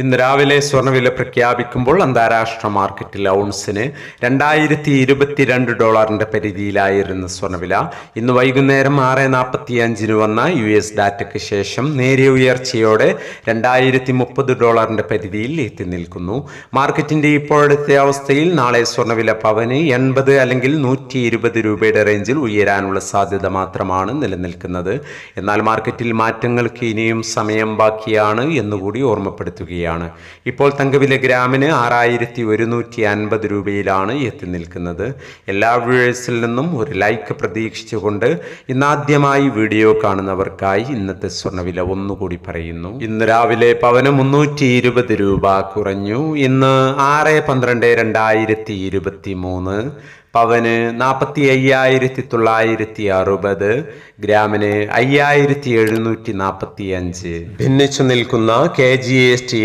ഇന്ന് രാവിലെ സ്വർണവില പ്രഖ്യാപിക്കുമ്പോൾ അന്താരാഷ്ട്ര മാർക്കറ്റിൽ ഔൺസിന് രണ്ടായിരത്തി ഇരുപത്തിരണ്ട് ഡോളറിന്റെ പരിധിയിലായിരുന്നു സ്വർണവില ഇന്ന് വൈകുന്നേരം ആറ് നാൽപ്പത്തി അഞ്ചിന് വന്ന യു എസ് ഡാറ്റയ്ക്ക് ശേഷം നേരിയ ഉയർച്ചയോടെ രണ്ടായിരത്തി മുപ്പത് ഡോളറിന്റെ പരിധിയിൽ എത്തി നിൽക്കുന്നു. മാർക്കറ്റിന്റെ ഇപ്പോഴത്തെ അവസ്ഥയിൽ നാളെ സ്വർണവില പവന് എൺപത് അല്ലെങ്കിൽ നൂറ്റി ഇരുപത് രൂപയുടെ റേഞ്ചിൽ ഉയരാനുള്ള സാധ്യത മാത്രമാണ് നിലനിൽക്കുന്നത്. എന്നാൽ മാർക്കറ്റിൽ മാറ്റങ്ങൾക്ക് ഇനിയും സമയം ബാക്കിയാണ് എന്നുകൂടി ഓർമ്മപ്പെടുത്തുകയാണ്. ഇപ്പോൾ തങ്കവില ഗ്രാമിന് ആറായിരത്തി ഒരുന്നൂറ്റി അൻപത് രൂപയിലാണ് എത്തി നിൽക്കുന്നത്. എല്ലാ വ്യൂവേഴ്സിൽ നിന്നും ഒരു ലൈക്ക് പ്രതീക്ഷിച്ചുകൊണ്ട് ഇന്നാദ്യമായി വീഡിയോ കാണുന്നവർക്കായി ഇന്നത്തെ സ്വർണവില ഒന്നുകൂടി പറയുന്നു. ഇന്ന് രാവിലെ പവന് മുന്നൂറ്റി ഇരുപത് രൂപ കുറഞ്ഞു. ഇന്ന് ആറ് പന്ത്രണ്ട് രണ്ടായിരത്തി ഇരുപത്തി മൂന്ന് പവന് നാൽപ്പത്തി അയ്യായിരത്തി തൊള്ളായിരത്തി അറുപത് ഗ്രാമിന് അയ്യായിരത്തി എഴുന്നൂറ്റി നാൽപ്പത്തി അഞ്ച് ഭിന്നിച്ചു നിൽക്കുന്ന K G S T